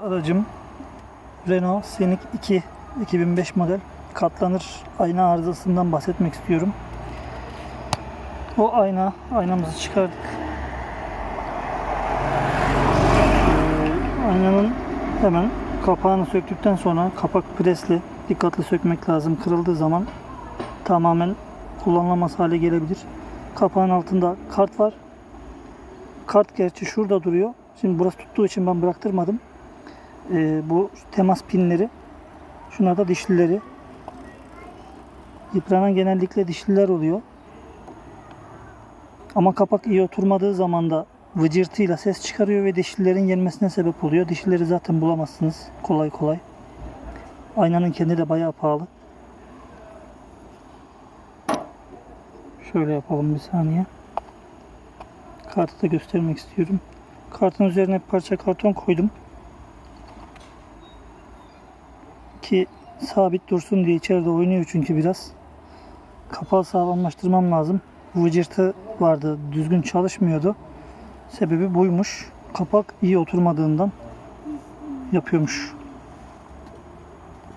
Aracım Renault Scenic 2 2005 model katlanır ayna arızasından bahsetmek istiyorum. O ayna, aynamızı çıkardık. Ee, aynanın hemen kapağını söktükten sonra kapak presli dikkatli sökmek lazım. Kırıldığı zaman tamamen kullanılamaz hale gelebilir. Kapağın altında kart var. Kart gerçi şurada duruyor. Şimdi burası tuttuğu için ben bıraktırmadım. Ee, bu temas pinleri. Şunlar da dişlileri. Yıpranan genellikle dişliler oluyor. Ama kapak iyi oturmadığı zaman da vıcırtıyla ses çıkarıyor ve dişlilerin yenmesine sebep oluyor. Dişlileri zaten bulamazsınız kolay kolay. Aynanın kendi de bayağı pahalı. Şöyle yapalım bir saniye. Kartı da göstermek istiyorum. Kartın üzerine parça karton koydum. Ki sabit dursun diye içeride oynuyor çünkü biraz. Kapağı sağlamlaştırmam lazım. Vıcırtı vardı. Düzgün çalışmıyordu. Sebebi buymuş. Kapak iyi oturmadığından yapıyormuş.